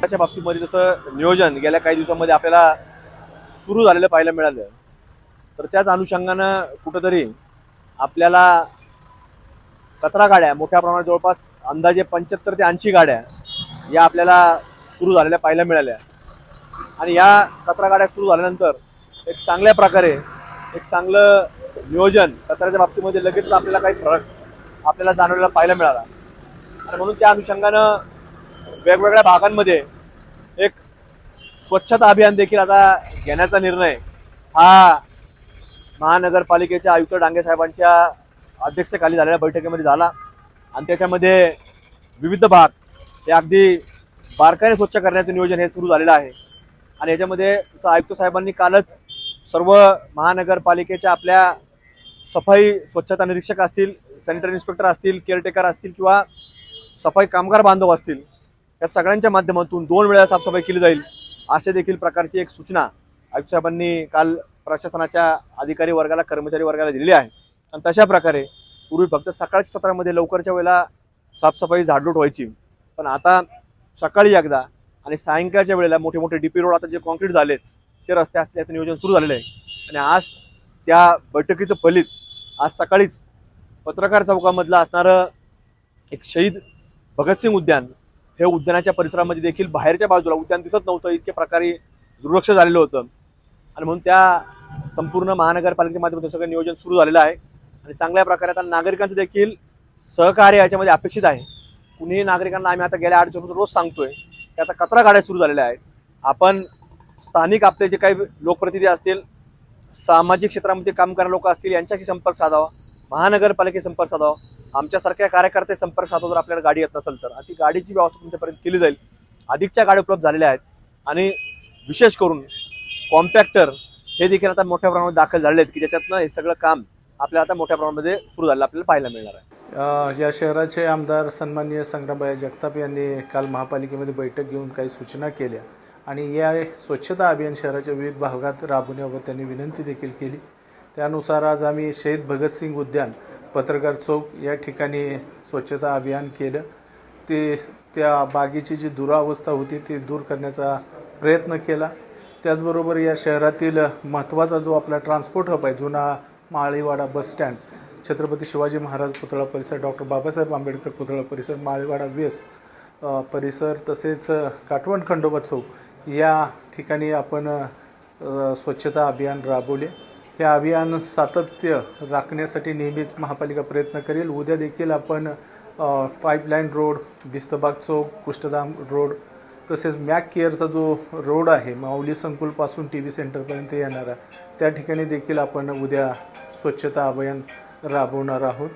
त्याच्या बाबतीमध्ये जसं नियोजन गेल्या काही दिवसांमध्ये आपल्याला सुरू झालेलं पाहायला मिळालं तर त्याच अनुषंगानं कुठंतरी आपल्याला कचरा गाड्या मोठ्या प्रमाणात जवळपास अंदाजे पंच्याहत्तर ते ऐंशी गाड्या या आपल्याला सुरू झालेल्या पाहायला मिळाल्या. आणि या कचरा गाड्या सुरू झाल्यानंतर एक चांगल्या प्रकारे एक चांगलं नियोजन कचऱ्याच्या बाबतीमध्ये लगेच आपल्याला काही फरक आपल्याला जाणवलेला पाहायला मिळाला. आणि म्हणून त्या अनुषंगानं वेगवेगळ्या भागांमध्ये एक स्वच्छता अभियान देखील आता घेण्याचा निर्णय हा महानगरपालिकेच्या आयुक्त डांगे साहेबांच्या अध्यक्षतेखाली झालेल्या बैठकीमध्ये झाला. आणि त्याच्यामध्ये विविध भाग हे अगदी बारकाईने स्वच्छ करण्याचं नियोजन हे सुरू झालेलं आहे. आणि याच्यामध्ये आयुक्त साहेबांनी कालच सर्व महानगरपालिकेच्या आपल्या सफाई स्वच्छता निरीक्षक असतील सॅनिटरी इन्स्पेक्टर असतील केअरटेकर असतील किंवा सफाई कामगार बांधव असतील या सगळ्यांच्या माध्यमातून दोन वेळा साफसफाई केली जाईल अशा देखील प्रकारची एक सूचना आयुक्त साहेबांनी काल प्रशासनाच्या अधिकारी वर्गाला कर्मचारी वर्गाला दिलेली आहे. आणि तशा प्रकारे पूर्वी फक्त सकाळच्या सत्रामध्ये लवकरच्या वेळेला साफसफाई झाडलोट व्हायची. पण आता सकाळी एकदा आणि सायंकाळच्या वेळेला मोठे मोठे डीपी रोड आता जे कॉन्क्रीट झालेत ते रस्ते असतील याचं नियोजन सुरू झालेलं आहे. आणि आज त्या बैठकीचं फलित आज सकाळीच पत्रकार चौकामधलं असणारं एक शहीद भगतसिंग उद्यान हे उद्यानाच्या परिसरामध्ये देखील बाहेरच्या बाजूला उद्यान दिसत नव्हतं इतके प्रकारे दुर्लक्ष झालेलं होतं. आणि म्हणून त्या संपूर्ण महानगरपालिकेच्या माध्यमातून सगळं नियोजन सुरू झालेलं आहे. आणि चांगल्या प्रकारे आता नागरिकांचं देखील सहकार्य याच्यामध्ये अपेक्षित आहे. कुणीही नागरिकांना आम्ही आता गेल्या आठ दिवसापासून रोज सांगतोय की आता कचरा गाड्या सुरू झालेल्या आहेत आपण स्थानिक आपले जे काही लोकप्रतिनिधी असतील सामाजिक क्षेत्रामध्ये काम करणारे लोक असतील यांच्याशी संपर्क साधावा. महानगरपालिके संपर्क साधावा. आमच्यासारख्या कार्यकर्ते संपर्क साधून जर आपल्याला गाडी येत नसेल तर. ती गाडीची व्यवस्था तुमच्यापर्यंत केली जाईल. अधिकच्या गाड्या उपलब्ध झालेल्या आहेत. आणि विशेष करून कॉम्पॅक्टर हे देखील आता मोठ्या प्रमाणात दाखल झालेले आहेत की ज्याच्यातनं हे सगळं काम आपल्याला आता मोठ्या प्रमाणामध्ये सुरू झालं आपल्याला पाहायला मिळणार आहे. या शहराचे आमदार सन्माननीय संग्रामबाई जगताप यांनी काल महापालिकेमध्ये बैठक घेऊन काही सूचना केल्या. आणि या स्वच्छता अभियान शहराच्या विविध भागात राबवण्याबाबत त्यांनी विनंती देखील केली. त्यानुसार आज आम्ही शहीद भगतसिंग उद्यान पत्रकार चौक या ठिकाणी स्वच्छता अभियान केलं. ते त्या बागेची जी दुरावस्था होती ती दूर करण्याचा प्रयत्न केला. त्याचबरोबर या शहरातील महत्त्वाचा जो आपला ट्रान्सपोर्ट हब आहे जुना माळीवाडा बस स्टँड छत्रपती शिवाजी महाराज पुतळा परिसर डॉक्टर बाबासाहेब आंबेडकर पुतळा परिसर माळीवाडा वेस परिसर तसेच काटवण खंडोबा चौक या ठिकाणी आपण स्वच्छता अभियान राबवले. हे अभियान सातत्य राखण्यासाठी नेहमीच महापालिका प्रयत्न करेल. उद्या देखील आपण पाईपलाईन रोड बिस्तबाग चौक कुष्ठधाम रोड तसेच मॅक केअरचा जो रोड आहे माऊली संकुलपासून टी व्ही सेंटरपर्यंत येणारा त्या ठिकाणी देखील आपण उद्या स्वच्छता अभियान राबवणार आहोत.